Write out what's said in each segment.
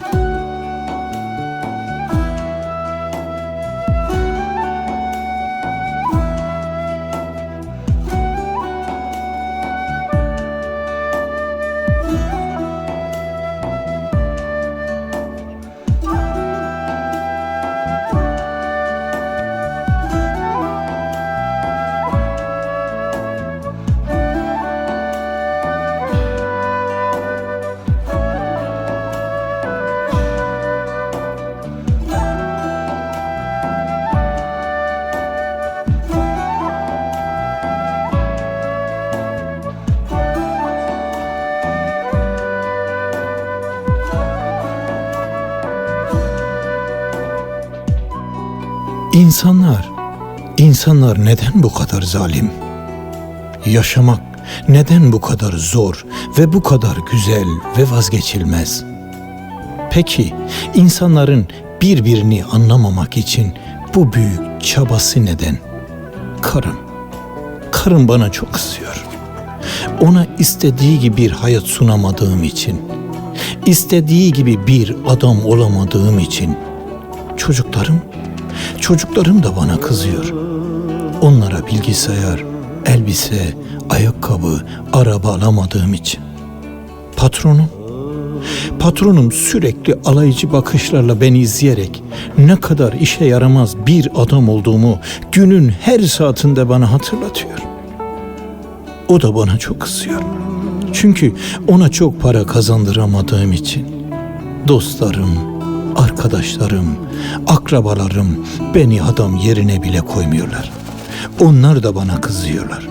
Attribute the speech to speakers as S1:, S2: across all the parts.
S1: oh İnsanlar, insanlar neden bu kadar zalim? Yaşamak neden bu kadar zor ve bu kadar güzel ve vazgeçilmez? Peki insanların birbirini anlamamak için bu büyük çabası neden? Karım. Karım bana çok kızıyor. Ona istediği gibi bir hayat sunamadığım için, istediği gibi bir adam olamadığım için çocuklarım Çocuklarım da bana kızıyor. Onlara bilgisayar, elbise, ayakkabı, araba alamadığım için. Patronum, patronum sürekli alaycı bakışlarla beni izleyerek ne kadar işe yaramaz bir adam olduğumu günün her saatinde bana hatırlatıyor. O da bana çok kızıyor. Çünkü ona çok para kazandıramadığım için. Dostlarım, arkadaşlarım, akrabalarım beni adam yerine bile koymuyorlar. Onlar da bana kızıyorlar.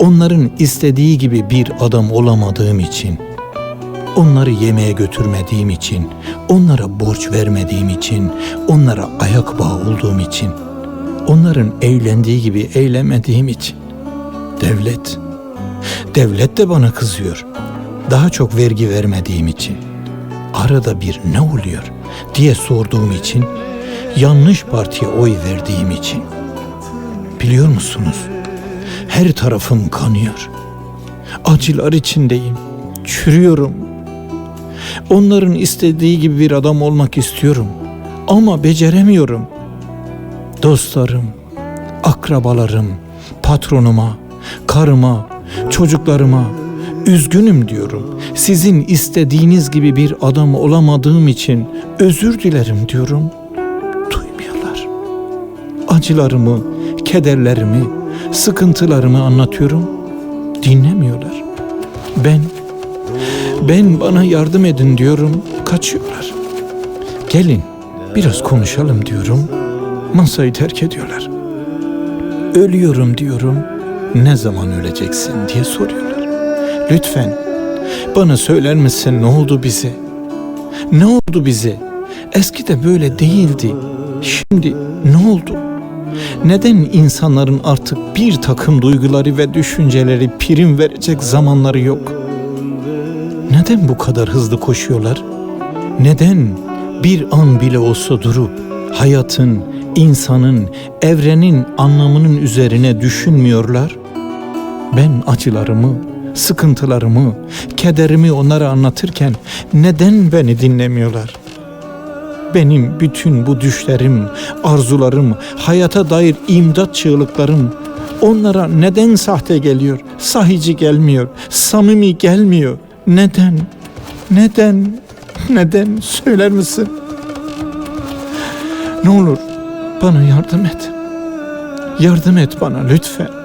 S1: Onların istediği gibi bir adam olamadığım için, onları yemeğe götürmediğim için, onlara borç vermediğim için, onlara ayak bağı olduğum için, onların eğlendiği gibi eğlenmediğim için, devlet, devlet de bana kızıyor. Daha çok vergi vermediğim için arada bir ne oluyor diye sorduğum için, yanlış partiye oy verdiğim için. Biliyor musunuz? Her tarafım kanıyor. Acılar içindeyim. Çürüyorum. Onların istediği gibi bir adam olmak istiyorum ama beceremiyorum. Dostlarım, akrabalarım, patronuma, karıma, çocuklarıma, Üzgünüm diyorum. Sizin istediğiniz gibi bir adam olamadığım için özür dilerim diyorum. Duymuyorlar. Acılarımı, kederlerimi, sıkıntılarımı anlatıyorum. Dinlemiyorlar. Ben ben bana yardım edin diyorum. Kaçıyorlar. Gelin biraz konuşalım diyorum. Masayı terk ediyorlar. Ölüyorum diyorum. Ne zaman öleceksin diye soruyorlar. Lütfen bana söyler misin ne oldu bize? Ne oldu bize? Eskide böyle değildi. Şimdi ne oldu? Neden insanların artık bir takım duyguları ve düşünceleri prim verecek zamanları yok? Neden bu kadar hızlı koşuyorlar? Neden bir an bile olsa durup hayatın, insanın, evrenin anlamının üzerine düşünmüyorlar? Ben acılarımı, sıkıntılarımı, kederimi onlara anlatırken neden beni dinlemiyorlar? Benim bütün bu düşlerim, arzularım, hayata dair imdat çığlıklarım onlara neden sahte geliyor, sahici gelmiyor, samimi gelmiyor? Neden? Neden? Neden? Söyler misin? Ne olur bana yardım et. Yardım et bana lütfen.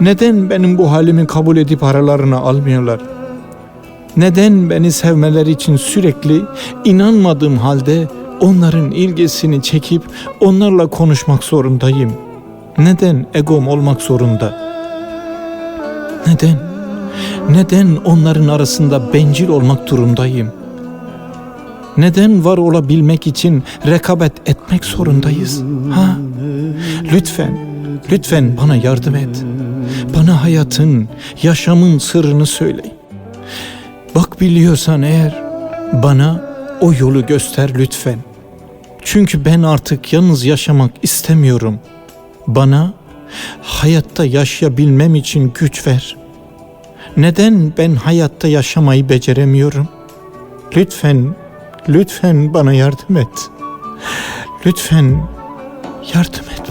S1: Neden benim bu halimi kabul edip aralarına almıyorlar? Neden beni sevmeleri için sürekli inanmadığım halde onların ilgisini çekip onlarla konuşmak zorundayım? Neden egom olmak zorunda? Neden? Neden onların arasında bencil olmak durumdayım? Neden var olabilmek için rekabet etmek zorundayız? Ha? Lütfen, lütfen bana yardım et. Bana hayatın, yaşamın sırrını söyle. Bak biliyorsan eğer bana o yolu göster lütfen. Çünkü ben artık yalnız yaşamak istemiyorum. Bana hayatta yaşayabilmem için güç ver. Neden ben hayatta yaşamayı beceremiyorum? Lütfen, lütfen bana yardım et. Lütfen yardım et.